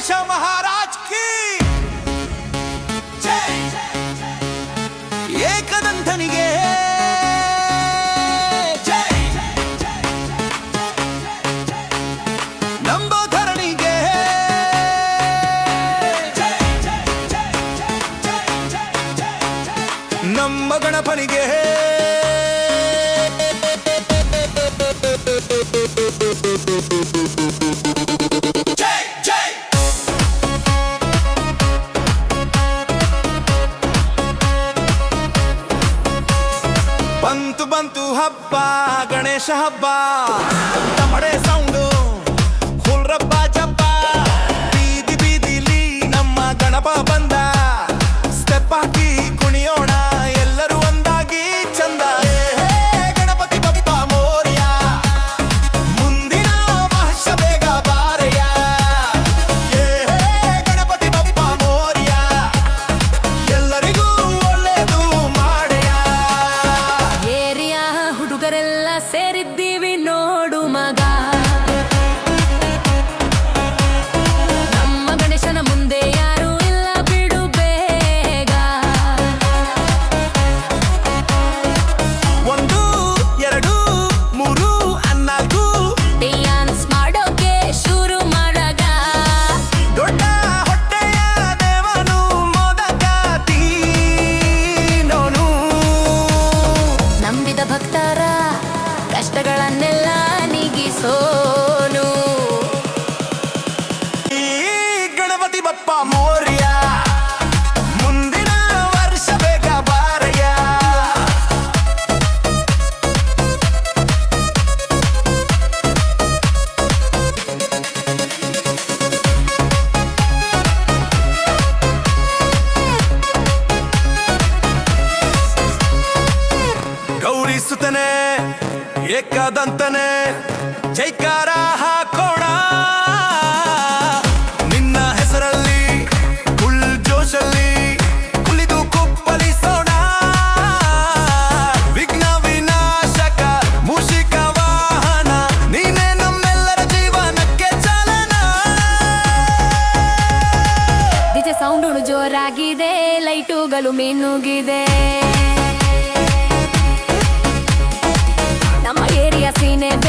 ಗಣೇಶ ಮಹಾರಾಜ್ ಕಿ ಏಕದಂತನಿಗೆ ನಂಬೋಧರಣಿಗೆ ನಮ್ಮ ಗಣಪನಿಗೆ ಬಂತು ಹಬ್ಬ ಗಣೇಶ ಹಬ್ಬ. ತಮಡೆ ಸೌಂಡು ಹುಲ್ರಬ್ಬ. നിന്നോടു ಗೌರಿಸುತ್ತನೆ ಏಕಾದಂತನೆ, ಜೈಕಾರ ಹಾಕೋಣ. ನಿನ್ನ ಹೆಸರಲ್ಲಿ ಫುಲ್ ಜೋಶಲ್ಲಿ ಕುಲಿದು ಕುಪ್ಪಲಿಸೋಣ ವಿಘ್ನ ವಿನಾಶಕ, ಮೂಷಿಕ ವಾಹನ, ನೀನೇ ನಮ್ಮೆಲ್ಲರ ಜೀವನಕ್ಕೆ ಚಾಲನ. DJ sound ಜೋರಾಗಿದೆ, ಲೈಟುಗಳು ಮಿನುಗಿದೆ. ನಮ್ಮ